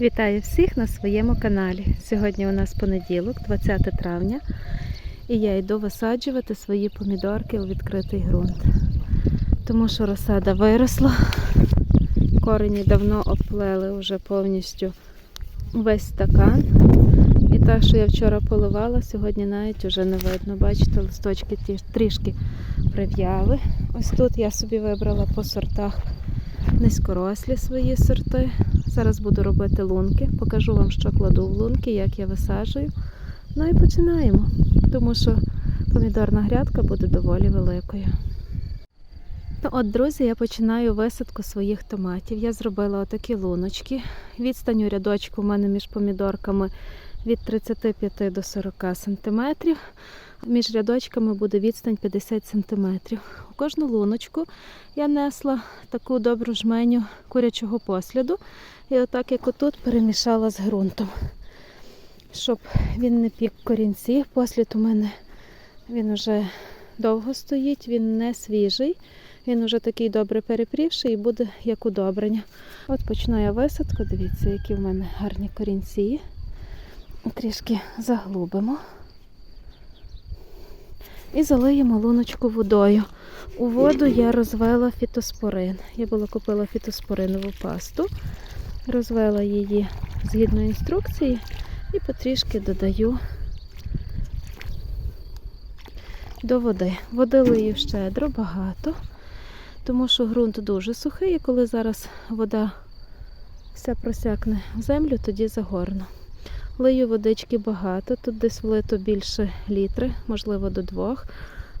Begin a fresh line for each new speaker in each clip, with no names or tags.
Вітаю всіх на своєму каналі. Сьогодні у нас понеділок, 20 травня, і я йду висаджувати свої помідорки у відкритий ґрунт. Тому що розсада виросла, корені давно оплели вже повністю весь стакан. І так, що я вчора поливала, сьогодні навіть вже не видно. Бачите, листочки трішки прив'яли. Ось тут я собі вибрала по сортах низькорослі свої сорти. Зараз буду робити лунки. Покажу вам, що кладу в лунки, як я висаджую. Ну і починаємо, тому що помідорна грядка буде доволі великою. Ну от, друзі, я починаю висадку своїх томатів. Я зробила отакі луночки. Відстань у рядочку в мене між помідорками від 35 до 40 см. Між рядочками буде відстань 50 см. Кожну луночку я несла таку добру жменю курячого посліду. І отак, як отут, перемішала з ґрунтом, щоб він не пік корінці. Послід у мене він вже довго стоїть, він не свіжий. Він вже такий добре перепрівший і буде як удобрення. От почну я висадку. Дивіться, які в мене гарні корінці. Трішки заглубимо. І залиємо луночку водою. У воду я розвела фітоспорин. Я була купила фітоспоринову пасту, розвела її згідно інструкції і потрішки додаю до води. Води лию щедро, багато, тому що ґрунт дуже сухий, і коли зараз вода вся просякне в землю, тоді загорну. Лию водички багато, тут десь влито більше літри, можливо, до двох,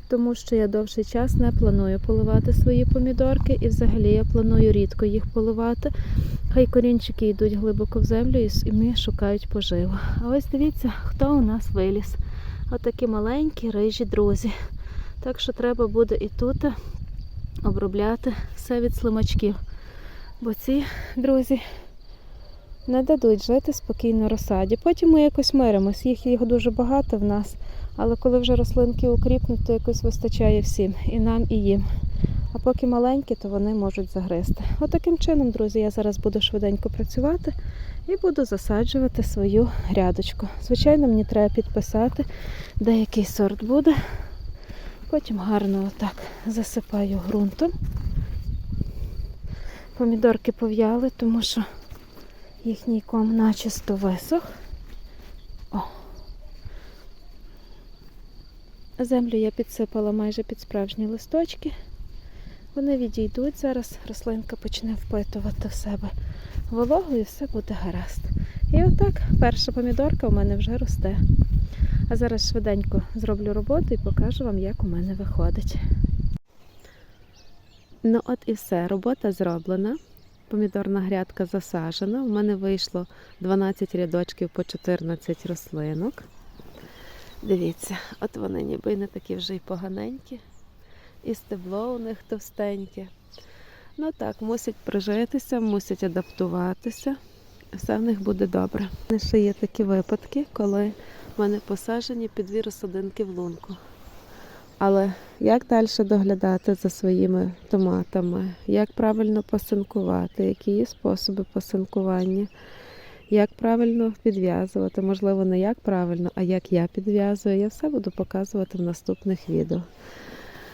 тому що я довший час не планую поливати свої помідорки, і взагалі я планую рідко їх поливати. Хай корінчики йдуть глибоко в землю і і шукають поживу. А ось дивіться, хто у нас виліз. Отакі маленькі рижі друзі. Так що треба буде і тут обробляти все від слимачків. Бо ці друзі не дадуть жити спокійно розсаді. Потім ми якось миримось, їх їх дуже багато в нас. Але коли вже рослинки укріпнуть, то якось вистачає всім, і нам, і їм. А поки маленькі, то вони можуть загризти. Отаким чином, друзі, я зараз буду швиденько працювати і буду засаджувати свою грядочку. Звичайно, мені треба підписати, де який сорт буде. Потім гарно отак засипаю ґрунтом. Помідорки пов'яли, тому що їхній ком начисто висох. О. Землю я підсипала майже під справжні листочки. Вони відійдуть зараз, рослинка почне впитувати в себе вологу і все буде гаразд. І отак перша помідорка у мене вже росте. А зараз швиденько зроблю роботу і покажу вам, як у мене виходить. Ну от і все, робота зроблена. Помідорна грядка засажена. У мене вийшло 12 рядочків по 14 рослинок. Дивіться, от вони ніби не такі вже й поганенькі. І стебло у них товстеньке. Ну так, мусять прижитися, мусять адаптуватися. Все в них буде добре. Ще є такі випадки, коли в мене посаджені під дві розсадинки в лунку. Але як далі доглядати за своїми томатами, як правильно посинкувати, які є способи посинкування, як правильно підв'язувати, можливо, не як правильно, а як я підв'язую, я все буду показувати в наступних відео.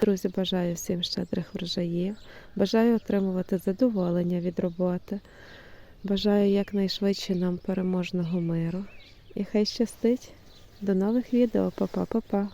Друзі, бажаю всім щедрих врожаїв, бажаю отримувати задоволення від роботи, бажаю якнайшвидше нам переможного миру. І хай щастить. До нових відео, Па-па-па-па.